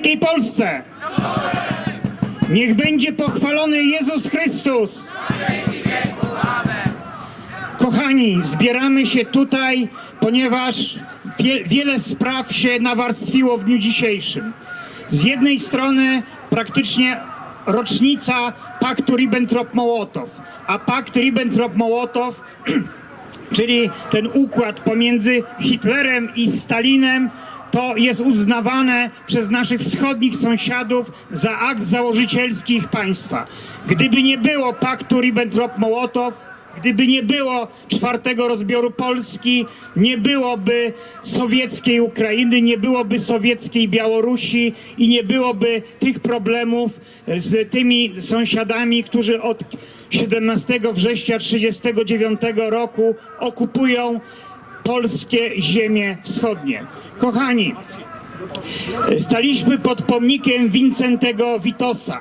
wielkiej Polsce! Niech będzie pochwalony Jezus Chrystus! Kochani, zbieramy się tutaj, ponieważ wie, wiele spraw się nawarstwiło w dniu dzisiejszym. Z jednej strony praktycznie rocznica paktu Ribbentrop-Mołotow, a pakt Ribbentrop-Mołotow czyli ten układ pomiędzy Hitlerem i Stalinem, to jest uznawane przez naszych wschodnich sąsiadów za akt założycielski ich państwa. Gdyby nie było paktu Ribbentrop-Mołotow, gdyby nie było czwartego rozbioru Polski, nie byłoby sowieckiej Ukrainy, nie byłoby sowieckiej Białorusi i nie byłoby tych problemów z tymi sąsiadami, którzy od 17 września 1939 roku okupują polskie ziemie wschodnie. Kochani, staliśmy pod pomnikiem Wincentego Witosa.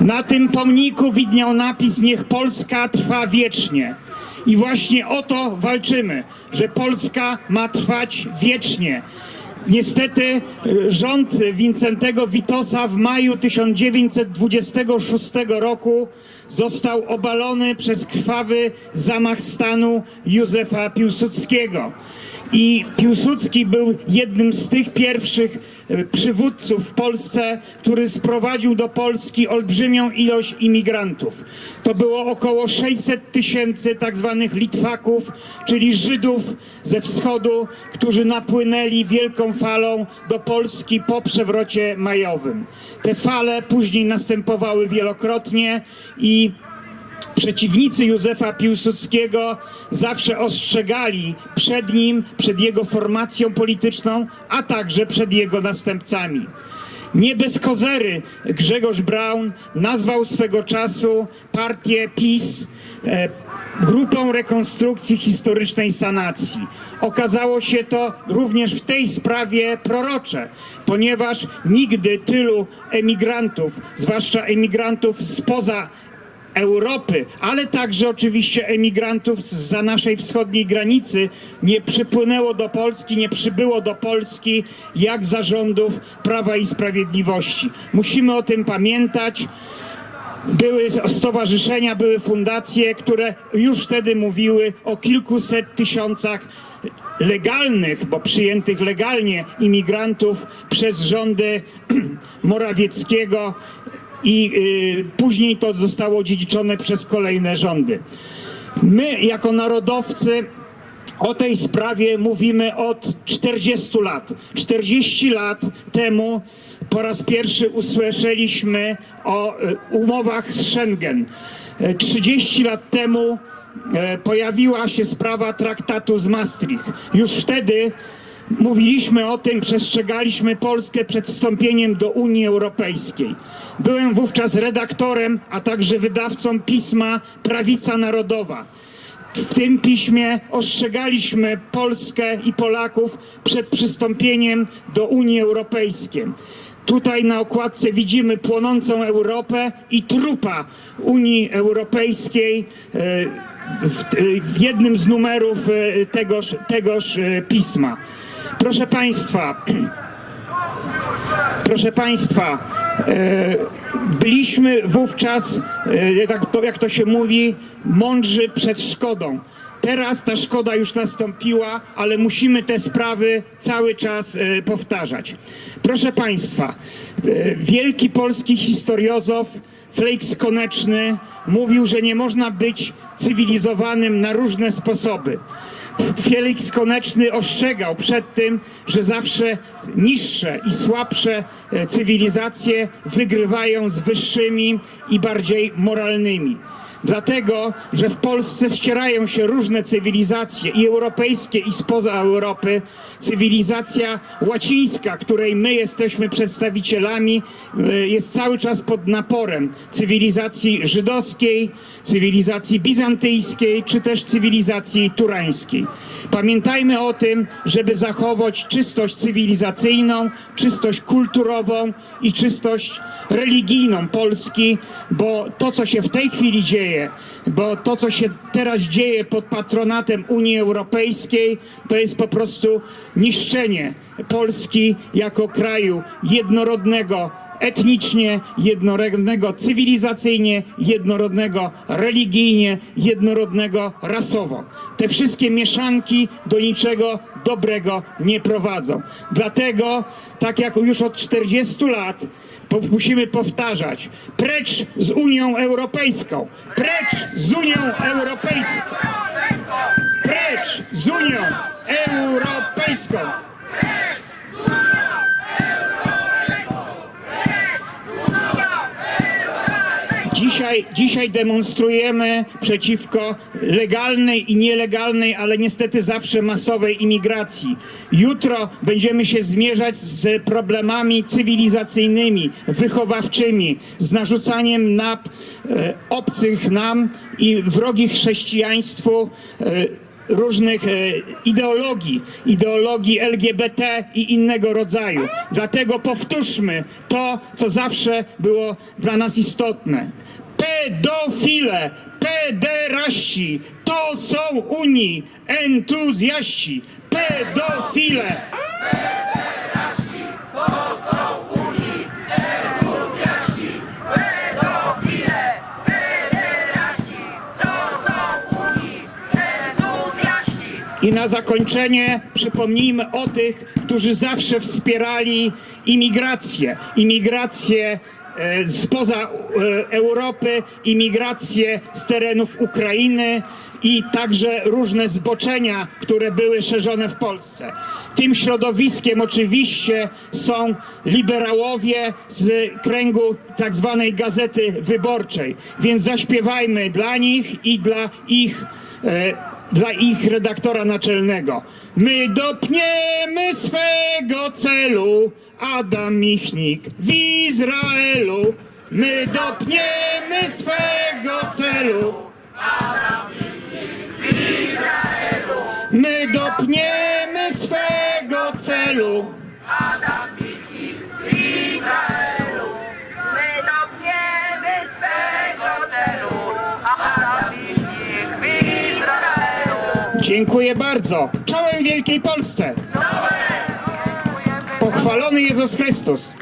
Na tym pomniku widniał napis Niech Polska trwa wiecznie. I właśnie o to walczymy, że Polska ma trwać wiecznie. Niestety y, rząd Wincentego Witosa w maju 1926 roku został obalony przez krwawy zamach stanu Józefa Piłsudskiego. I Piłsudski był jednym z tych pierwszych e, przywódców w Polsce, który sprowadził do Polski olbrzymią ilość imigrantów. To było około 600 tysięcy tak zwanych Litwaków, czyli Żydów ze wschodu, którzy napłynęli wielką falą do Polski po przewrocie majowym. Te fale później następowały wielokrotnie i Przeciwnicy Józefa Piłsudskiego zawsze ostrzegali przed nim, przed jego formacją polityczną, a także przed jego następcami. Nie bez kozery Grzegorz Braun nazwał swego czasu partię PiS e, grupą rekonstrukcji historycznej sanacji. Okazało się to również w tej sprawie prorocze, ponieważ nigdy tylu emigrantów, zwłaszcza emigrantów spoza Europy, ale także oczywiście emigrantów za naszej wschodniej granicy nie przypłynęło do Polski, nie przybyło do Polski jak zarządów Prawa i Sprawiedliwości. Musimy o tym pamiętać. Były stowarzyszenia, były fundacje, które już wtedy mówiły o kilkuset tysiącach legalnych, bo przyjętych legalnie imigrantów przez rządy Morawieckiego i y, później to zostało dziedziczone przez kolejne rządy. My jako narodowcy o tej sprawie mówimy od 40 lat. 40 lat temu po raz pierwszy usłyszeliśmy o y, umowach z Schengen. Y, 30 lat temu e, pojawiła się sprawa traktatu z Maastricht. Już wtedy Mówiliśmy o tym, przestrzegaliśmy Polskę przed wstąpieniem do Unii Europejskiej. Byłem wówczas redaktorem, a także wydawcą pisma Prawica Narodowa. W tym piśmie ostrzegaliśmy Polskę i Polaków przed przystąpieniem do Unii Europejskiej. Tutaj na okładce widzimy płonącą Europę i trupa Unii Europejskiej e, w, jednym z numerów e, tegoż, tegoż e, pisma. Proszę Państwa, proszę Państwa, e, byliśmy wówczas, e, tak to, jak to się mówi, mądrzy przed szkodą. Teraz ta szkoda już nastąpiła, ale musimy te sprawy cały czas e, powtarzać. Proszę Państwa, wielki polski historiozof Flakes Koneczny mówił, że nie można być cywilizowanym na różne sposoby. Felix Koneczny ostrzegał przed tym, że zawsze niższe i słabsze e, cywilizacje wygrywają z wyższymi i bardziej moralnymi. Dlatego, że w Polsce ścierają się różne cywilizacje i europejskie, i spoza Europy. Cywilizacja łacińska, której my jesteśmy przedstawicielami, e, jest cały czas pod naporem cywilizacji żydowskiej, cywilizacji bizantyjskiej, czy też cywilizacji turańskiej. Pamiętajmy o tym, żeby zachować czystość cywilizacyjną, czystość kulturową i czystość religijną Polski, bo to, co się w tej chwili dzieje, dzieje, bo to, co się teraz dzieje pod patronatem Unii Europejskiej, to jest po prostu niszczenie Polski jako kraju jednorodnego etnicznie, jednorodnego cywilizacyjnie, jednorodnego religijnie, jednorodnego rasowo. Te wszystkie mieszanki do niczego dobrego nie prowadzą. Dlatego, tak jak już od 40 lat, musimy powtarzać, precz z Unią Europejską, precz z Unią Europejską, precz z Unią Europejską. Dzisiaj, dzisiaj demonstrujemy przeciwko legalnej i nielegalnej, ale niestety zawsze masowej imigracji. Jutro będziemy się zmierzać z problemami cywilizacyjnymi, wychowawczymi, z narzucaniem na e, obcych nam i wrogich chrześcijaństwu e, różnych e, ideologii, ideologii LGBT i innego rodzaju. Dlatego powtórzmy to, co zawsze było dla nas istotne. Pedofile, pederaści, to są Unii entuzjaści. Pedofile. Pedofile, pederaści, to są Unii entuzjaści. I na zakończenie przypomnijmy o tych, którzy zawsze wspierali imigrację. Imigrację spoza e, Europy, imigrację z terenów Ukrainy i także różne zboczenia, które były szerzone w Polsce. Tym środowiskiem oczywiście są liberałowie z kręgu tak zwanej gazety wyborczej. Więc zaśpiewajmy dla nich i dla ich e, dla ich redaktora naczelnego. My dopniemy swego celu, Adam Michnik w Izraelu. My dopniemy swego celu. My dopniemy swego celu. Dziękuję bardzo. Czołem Wielkiej Polsce. Pochwalony Jezus Chrystus.